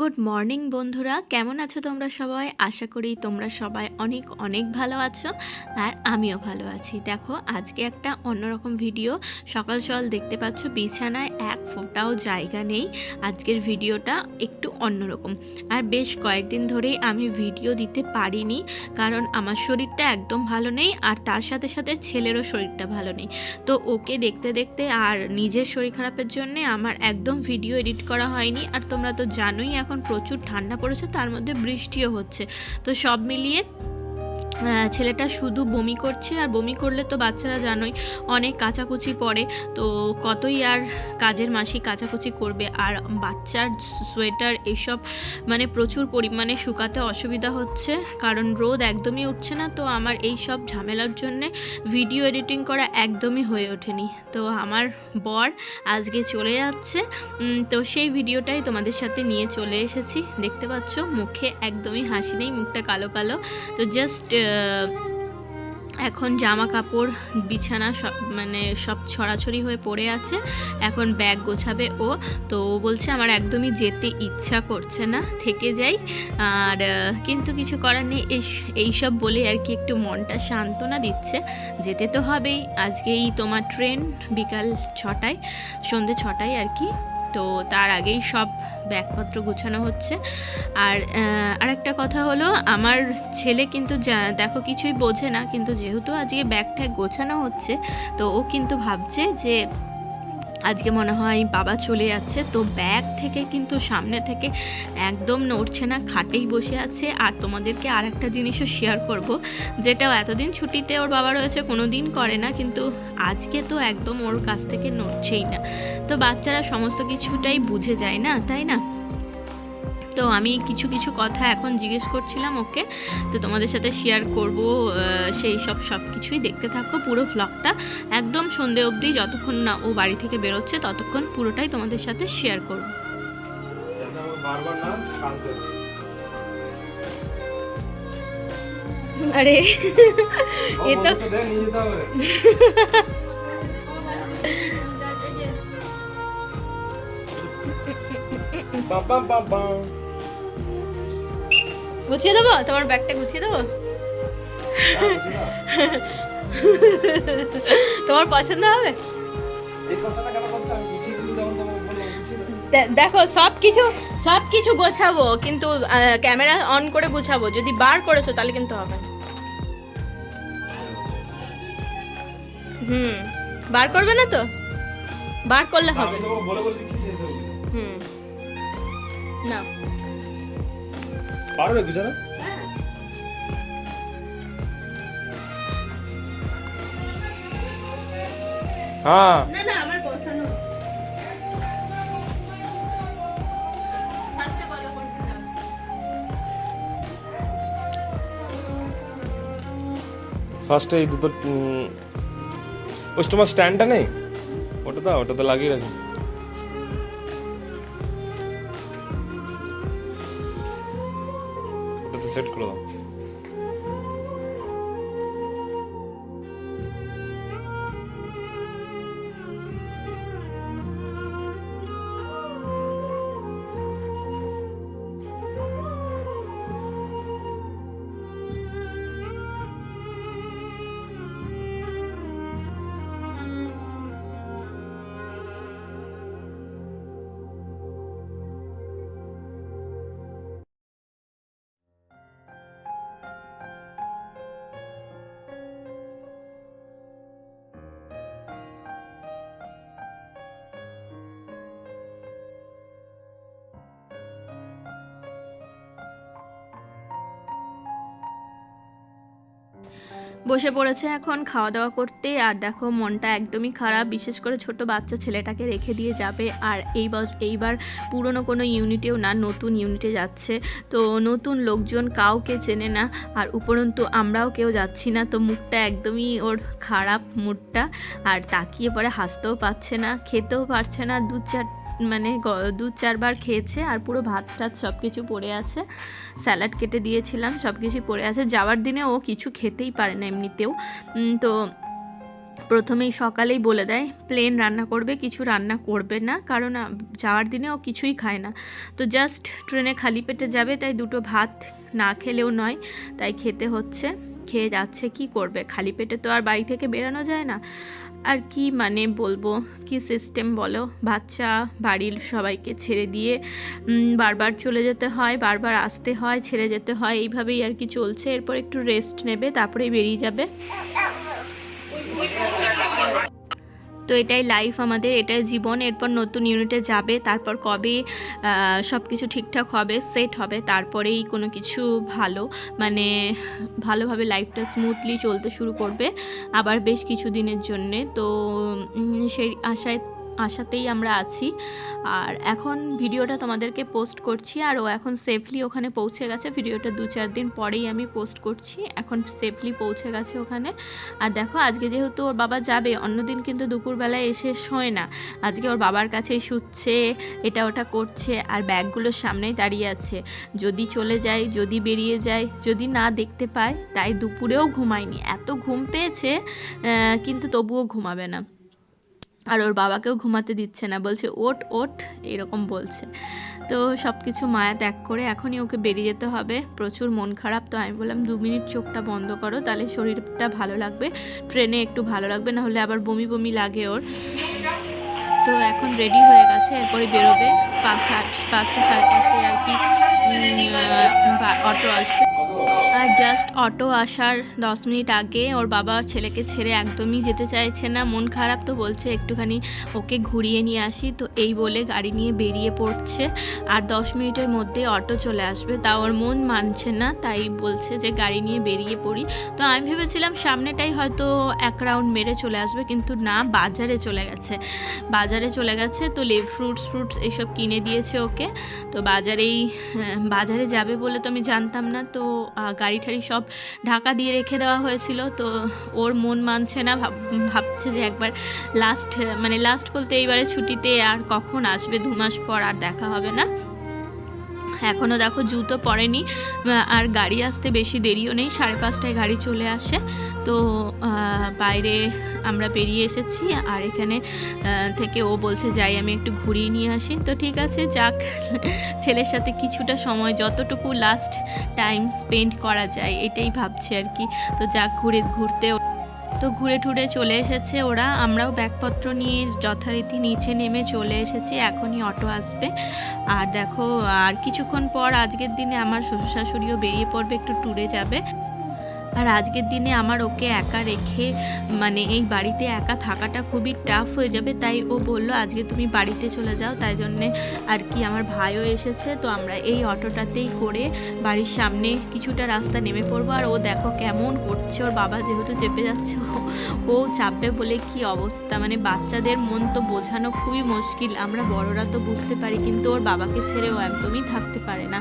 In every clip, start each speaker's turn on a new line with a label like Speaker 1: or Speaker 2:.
Speaker 1: Good morning বন্ধুরা। কেমন আছো তোমরা সবাই? আশা করি তোমরা সবাই অনেক অনেক ভালো আছো আর আমিও ভালো আছি। দেখো, আজকে একটা অন্যরকম ভিডিও সকাল সকাল দেখতে পাচ্ছ বিছানায় এক ফোঁটাও জায়গা নেই। আজকের ভিডিওটা একটু অন্যরকম। আর বেশ কয়েকদিন ধরেই আমি ভিডিও দিতে পারিনি কারণ আমার শরীরটা একদম ভালো নেই আর তার সাথে সাথে ছেলেরও শরীরটা ভালো নেই। তো ওকে দেখতে দেখতে আর নিজের শরীর খারাপের জন্যে আমার একদম ভিডিও এডিট করা হয়নি। আর তোমরা তো জানোই এখন প্রচুর ঠান্ডা পড়েছে, তার মধ্যে বৃষ্টিও হচ্ছে। তো সব মিলিয়ে ছেলেটা শুধু বমি করছে, আর বমি করলে তো বাচ্চারা জানোই অনেক কাচাকুচি পড়ে, তো কতই আর কাজের মাসি কাচাকুচি করবে। আর বাচ্চার সোয়েটার এসব মানে প্রচুর পরিমাণে শুকাতে অসুবিধা হচ্ছে, কারণ রোদ একদমই উঠছে না, তো আমার এই সব ঝামেলার জন্যে ভিডিও এডিটিং করা একদমই হয়ে ওঠেনি। তো আমার বর আজকে চলে যাচ্ছে। তো সেই ভিডিওটাই তোমাদের সাথে নিয়ে চলে এসেছি। দেখতে পাচ্ছ, মুখে একদমই হাসি নেই, মুখটা কালো কালো। তো জাস্ট এখন জামা কাপড় বিছানা সব মানে সব ছড়াছড়ি হয়ে পড়ে আছে। এখন ব্যাগ গোছাবে ও। তো ও বলছে, আমার একদমই যেতে ইচ্ছা করছে না, থেকে যাই। আর কিন্তু কিছু করার নেই। এই এইসব বলে আর কি একটু মনটা সান্ত্বনা দিচ্ছে। যেতে তো হবেই। আজকেই তোমার ট্রেন বিকাল ছটায়, সন্ধে ছটায় আর কি। তো তার আগেই সব ব্যাগপত্র গুছানো হচ্ছে। আর আরেকটা কথা হলো, আমার ছেলে কিন্তু দেখো কিছুই বোঝে না, কিন্তু যেহেতু আজকে ব্যাগ ট্যাগ গোছানো হচ্ছে, তো ও কিন্তু ভাবছে যে আজকে মনে হয় বাবা চলে যাচ্ছে, তো ব্যাগ থেকে কিন্তু সামনে থেকে একদম নড়ছে না, খাটেই বসে আছে। আর তোমাদেরকে আর একটা জিনিসও শেয়ার করব যেটা এতদিন ছুটিতে ওর বাবা রয়েছে কোনো দিন করে না, কিন্তু আজকে তো একদম ওর কাছ থেকে নড়ছেই না। তো বাচ্চারা সমস্ত কিছুটাই বুঝে যায় না, তাই না? তো আমি কিছু কিছু কথা এখন জিজ্ঞেস করছিলাম ওকে। তো তোমাদের সাথে শেয়ার করব সেই সব সব কিছুই। দেখতে থাকো পুরো ভ্লগটা একদম সন্ধে অবধি যতক্ষণ না ও বাড়ি থেকে বেরোচ্ছে, ততক্ষণ পুরোটাই তোমাদের সাথে শেয়ার করব। আরে, এ তো গুছিয়ে দেবো? তোমার ব্যাগটা গুছিয়ে দেবো। তোমার পছন্দ হবে? দেখো সব কিছু সব কিছু গোছাবো কিন্তু ক্যামেরা অন করে গোছাবো। যদি বার করেছ তাহলে কিন্তু হবে হুম বার করবে না তো? বার করলে হবে। হুম। না।
Speaker 2: পারবে গুছানো? হ্যাঁ।
Speaker 1: না না আমার গোছানো ফার্স্টে
Speaker 2: এই দুটো ওই তোমার স্ট্যান্ডটা নেই? ওটা দাও ওটাতে লাগিয়ে রাখি। সেট করে। দাও
Speaker 1: বসে পড়েছে এখন খাওয়া দাওয়া করতে। আর দেখো, মনটা একদমই খারাপ। বিশেষ করে ছোট বাচ্চা ছেলেটাকে রেখে দিয়ে যাবে। আর এই এইবার পুরনো কোনো ইউনিটেও না, নতুন ইউনিটে যাচ্ছে। তো নতুন লোকজন কাউকে চেনে না। আর উপরন্তু আমরাও কেউ যাচ্ছি না। তো মুখটা একদমই ওর খারাপ মুডটা। আর তাকিয়ে পরে হাসতেও পারছে না, খেতেও পারছে না। দু চার মানে দু চারবার খেয়েছে আর পুরো ভাত টাত সব কিছু পড়ে আছে। স্যালাড কেটে দিয়েছিলাম সব কিছুই পড়ে আছে। যাওয়ার দিনে ও কিছু খেতেই পারে না এমনিতেও। তো প্রথমেই সকালেই বলে দেয়, প্লেন রান্না করবে, কিছু রান্না করবে না, কারণ যাওয়ার দিনে ও কিছুই খায় না। তো জাস্ট ট্রেনে খালি পেটে যাবে, তাই দুটো ভাত না খেলেও নয়, তাই খেতে হচ্ছে। খেয়ে যাচ্ছে, কি করবে? খালি পেটে তো আর বাড়ি থেকে বেরানো যায় না। আর কি মানে বলব, কি সিস্টেম বলো? বাচ্চা, বাড়ির সবাইকে ছেড়ে দিয়ে বারবার চলে যেতে হয়, বারবার আসতে হয়, ছেড়ে যেতে হয়, এইভাবেই আর কি চলছে। এরপর একটু রেস্ট নেবে, তারপরেই বেরিয়ে যাবে। তো এটাই লাইফ আমাদের, এটাই জীবন। এরপর নতুন ইউনিটে যাবে, তারপর কবে সব কিছু ঠিকঠাক হবে সেট হবে, তারপরেই কোনো কিছু ভালো মানে ভালোভাবে লাইফটা স্মুথলি চলতে শুরু করবে। আবার বেশ কিছু দিনের জন্যে, তো সেই আশায় আশাতেই আমরা আছি। আর এখন ভিডিওটা তোমাদেরকে পোস্ট করছি আর ও এখন সেফলি ওখানে পৌঁছে গেছে। ভিডিওটা দু চার দিন পরেই আমি পোস্ট করছি। এখন সেফলি পৌঁছে গেছে ওখানে। আর দেখো, আজকে যেহেতু ওর বাবা যাবে অন্যদিন কিন্তু দুপুরবেলায় এসে শোয় না। আজকে ওর বাবার কাছেই শুচ্ছে, এটা ওটা করছে আর ব্যাগগুলোর সামনেই দাঁড়িয়ে আছে। যদি চলে যায়, যদি বেরিয়ে যায়, যদি না দেখতে পায়, তাই দুপুরেও ঘুমায়নি। এত ঘুম পেয়েছে কিন্তু তবুও ঘুমাবে না। আর ওর বাবাকেও ঘুমাতে দিচ্ছে না। বলছে ওট ওট এরকম বলছে। তো সব কিছু মায়া ত্যাগ করে এখনই ওকে বেরিয়ে যেতে হবে। প্রচুর মন খারাপ, তো আমি বললাম, দু মিনিট চোখটা বন্ধ করো, তাহলে শরীরটা ভালো লাগবে। ট্রেনে একটু ভালো লাগবে না হলে আবার বমি বমি লাগে ওর। তো এখন রেডি হয়ে গেছে এরপরে বেরোবে। পাঁচ সাত, পাঁচটা সাড়ে পাঁচটায় আর কি অটো আসবে। আর জাস্ট অটো আসার দশ মিনিট আগে ওর বাবা ছেলেকে ছেড়ে একদমই যেতে চাইছে না। মন খারাপ তো বলছে, একটুখানি ওকে ঘুরিয়ে নিয়ে আসি। তো এই বলে গাড়ি নিয়ে বেরিয়ে পড়ছে। আর দশ মিনিটের মধ্যে অটো চলে আসবে। তা ওর মন মানছে না, তাই বলছে যে গাড়ি নিয়ে বেরিয়ে পড়ি। তো আমি ভেবেছিলাম সামনেটাই হয়তো এক রাউন্ড মেরে চলে আসবে, কিন্তু না, বাজারে চলে গেছে। বাজারে চলে গেছে, তো লেব ফ্রুটস ফ্রুটস এইসব কিনে দিয়েছে ওকে। তো বাজারেই বাজারে যাবে বলে তো আমি জানতাম না। তো গাড়ি ঠাড়ি সব ঢাকা দিয়ে রেখে দেওয়া হয়েছিল। তো ওর মন মানছে না, ভাব- ভাবছে যে একবার লাস্ট মানে লাস্ট বলতে এইবারে ছুটিতে আর কখন আসবে, দু মাস পর আর দেখা হবে না। এখনও দেখো জুতো পরেনি আর গাড়ি আসতে বেশি দেরিও নেই, সাড়ে পাঁচটায় গাড়ি চলে আসে। তো বাইরে আমরা বেরিয়ে এসেছি, আর এখানে থেকে ও বলছে, যাই, আমি একটু ঘুরিয়ে নিয়ে আসি। তো ঠিক আছে, যাক, ছেলের সাথে কিছুটা সময়, যতটুকু লাস্ট টাইম স্পেন্ড করা যায়, এটাই ভাবছি আর কি। তো যাক, ঘুরে ঘুরতে তো ঘুরে টুরে চলে এসেছে ওরা। আমরাও ব্যাগপত্র নিয়ে যথারীতি নিচে নেমে চলে এসেছি। এখনই অটো আসবে। আর দেখো, আর কিছুক্ষণ পর আজকের দিনে আমার শ্বশুর শাশুড়িও বেরিয়ে পড়বে, একটু ট্যুরে যাবে। আর আজকের দিনে আমার ওকে একা রেখে মানে এই বাড়িতে একা থাকাটা খুবই টাফ হয়ে যাবে। তাই ও বলল, আজকে তুমি বাড়িতে চলে যাও। তাই জন্যে আর কি আমার ভাইও এসেছে। তো আমরা এই অটোটাতেই করে বাড়ির সামনে কিছুটা রাস্তা নেমে পড়ব। আর ও দেখো কেমন করছে। ওর বাবা যেহেতু চেপে যাচ্ছে, ও চাপবে বলে কি অবস্থা? মানে বাচ্চাদের মন তো বোঝানো খুবই মুশকিল। আমরা বড়রা তো বুঝতে পারি, কিন্তু ওর বাবাকে ছেড়ে ও একদমই থাকতে পারে না।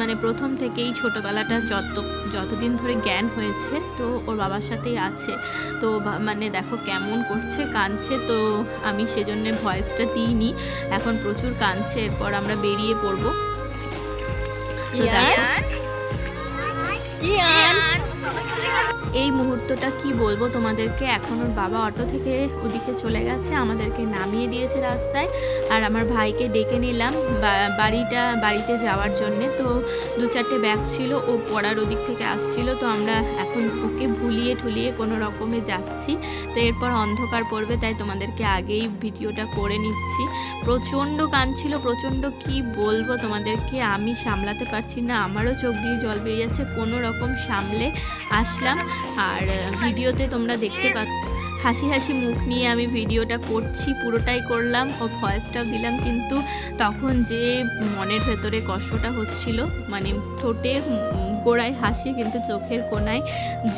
Speaker 1: মানে প্রথম থেকেই ছোটোবেলাটা যত যতদিন ধরে জ্ঞান হয়েছে তো ওর বাবার সাথেই আছে। তো মানে দেখো কেমন করছে কাঁদছে তো আমি সেজন্য ভয়েসটা দিইনি। এখন প্রচুর কাঁদছে এরপর আমরা বেরিয়ে পড়ব। তো দেখো। এই মুহূর্তটা কি বলব? তোমাদেরকে এখন ওর বাবা অটো থেকে ওদিকে চলে গেছে, আমাদেরকে নামিয়ে দিয়েছে রাস্তায়। আর আমার ভাইকে ডেকে নিলাম বাড়িটা, বাড়িতে যাওয়ার জন্যে। তো দু চারটে ব্যাগ ছিল, ও পড়ার ওদিক থেকে আসছিল। তো আমরা এখন ওকে ভুলিয়ে ঠুলিয়ে কোনো রকমে যাচ্ছি। তো এরপর অন্ধকার পড়বে, তাই তোমাদেরকে আগেই ভিডিওটা করে নিচ্ছি। প্রচণ্ড কাঁদছিল প্রচণ্ড কি বলব তোমাদেরকে? আমি সামলাতে পারছি না, আমারও চোখ দিয়ে জল বেরিয়ে যাচ্ছে কোনো রকম সামলে আসলাম। আর ভিডিওতে তোমরা দেখতে পাচ্ছ, হাসি হাসি মুখ নিয়ে আমি ভিডিওটা করছি, পুরোটাই করলাম ও ভয়েসটাও দিলাম, কিন্তু তখন যে মনের ভেতরে কষ্টটা হচ্ছিল মানে ঠোঁটের গোড়ায় হাসি, কিন্তু চোখের কোনায়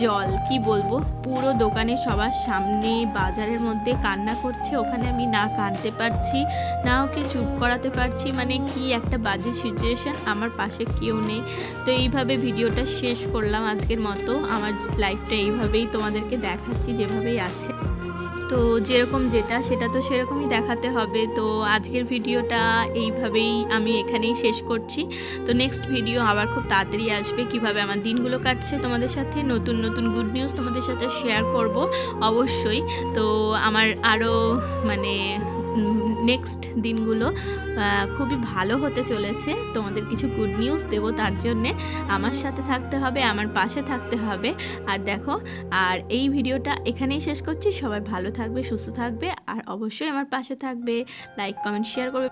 Speaker 1: জল। কি বলব? পুরো দোকানে সবার সামনে বাজারের মধ্যে কান্না করছে, ওখানে আমি না কাঁদতে পারছি, না ওকে চুপ করাতে পারছি। মানে কি একটা বাজে সিচুয়েশান আমার পাশে কেউ নেই। তো এইভাবে ভিডিওটা শেষ করলাম আজকের মতো। আমার লাইফটা এইভাবেই তোমাদেরকে দেখাচ্ছি, যেভাবেই আছে। তো যেরকম যেটা, সেটা তো সেরকমই দেখাতে হবে। তো আজকের ভিডিওটা এইভাবেই আমি এখানেই শেষ করছি। তো নেক্সট ভিডিও আবার খুব তাড়াতাড়ি আসবে কীভাবে আমার দিনগুলো কাটছে তোমাদের সাথে। নতুন নতুন গুড নিউজ তোমাদের সাথে শেয়ার করব অবশ্যই। তো আমার আরও মানে নেক্সট দিনগুলো খুবই ভালো হতে চলেছে। তোমাদের কিছু গুড নিউজ দেবো তার জন্যে। আমার সাথে থাকতে হবে, আমার পাশে থাকতে হবে। আর দেখো, আর এই ভিডিওটা এখানেই শেষ করছি। সবাই ভালো থাকবে, সুস্থ থাকবে। আর অবশ্যই আমার পাশে থাকবে। লাইক কমেন্ট শেয়ার করবে।